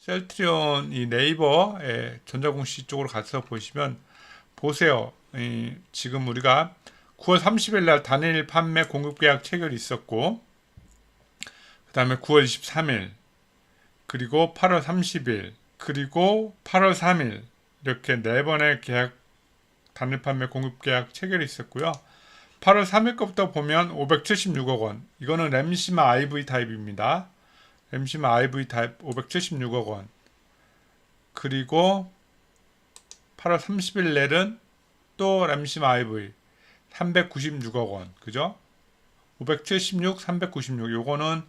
셀트리온 이 네이버의 전자공시 쪽으로 가서 보시면 보세요. 이 지금 우리가 9월 30일 날 단일 판매 공급 계약 체결이 있었고 그 다음에 9월 23일 그리고 8월 30일 그리고 8월 3일 이렇게 네 번의 계약 단일 판매 공급 계약 체결이 있었고요. 8월 3일 것부터 보면 576억 원. 이거는 램시마 IV 타입입니다. 램시마 IV 타입 576억 원. 그리고 8월 30일 날은 또 램시마 IV 396억 원. 그죠? 576, 396. 요거는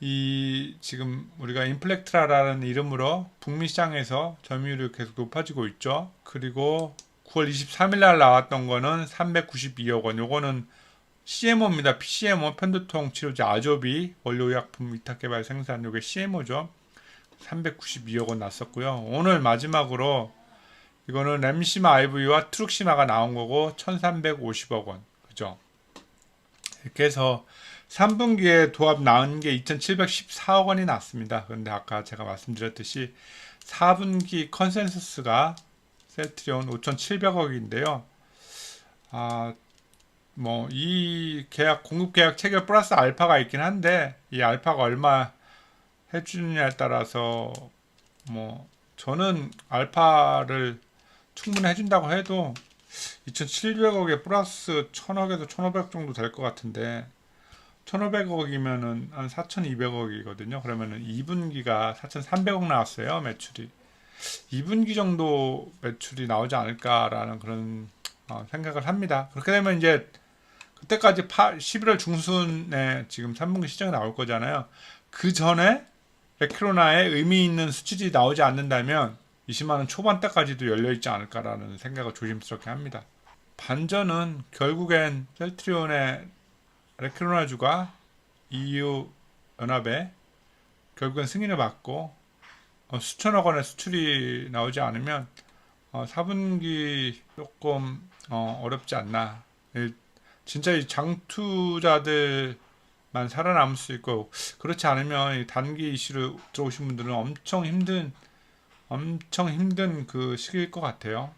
이 지금 우리가 인플렉트라라는 이름으로 북미 시장에서 점유율이 계속 높아지고 있죠. 그리고 9월 23일 날 나왔던 거는 392억 원. 요거는 CMO입니다. PCMO 편두통 치료제 아조비 원료의약품 위탁 개발 생산 요게 CMO죠. 392억 원 났었고요. 오늘 마지막으로 이거는 램시마 IV와 트룩시마가 나온 거고 1350억 원. 그죠? 이렇게 해서 3분기에 도합 나온 게 2714억 원이 났습니다. 그런데 아까 제가 말씀드렸듯이 4분기 컨센서스가 셀트리온 5,700억인데요. 아, 뭐, 이 계약, 공급 계약 체결 플러스 알파가 있긴 한데, 이 알파가 얼마 해주느냐에 따라서, 뭐, 저는 알파를 충분히 해준다고 해도 2,700억에 플러스 1,000억에서 1,500억 정도 될 것 같은데, 1,500억이면은 한 4,200억이거든요. 그러면은 2분기가 4,300억 나왔어요, 매출이. 2분기 정도 매출이 나오지 않을까라는 그런 어, 생각을 합니다. 그렇게 되면 이제 그때까지 8, 11월 중순에 지금 3분기 시장이 나올 거잖아요. 그 전에 레크로나의 의미 있는 수치들이 나오지 않는다면 20만 원 초반대까지도 열려 있지 않을까라는 생각을 조심스럽게 합니다. 반전은 결국엔 셀트리온의 레크로나주가 EU 연합에 결국엔 승인을 받고 어, 수천억 원의 수출이 나오지 않으면 어, 4분기 조금 어, 어렵지 않나. 이, 진짜 이 장투자들만 살아남을 수 있고 그렇지 않으면 이 단기 이슈로 들어오신 분들은 엄청 힘든 엄청 힘든 그 시기일 것 같아요.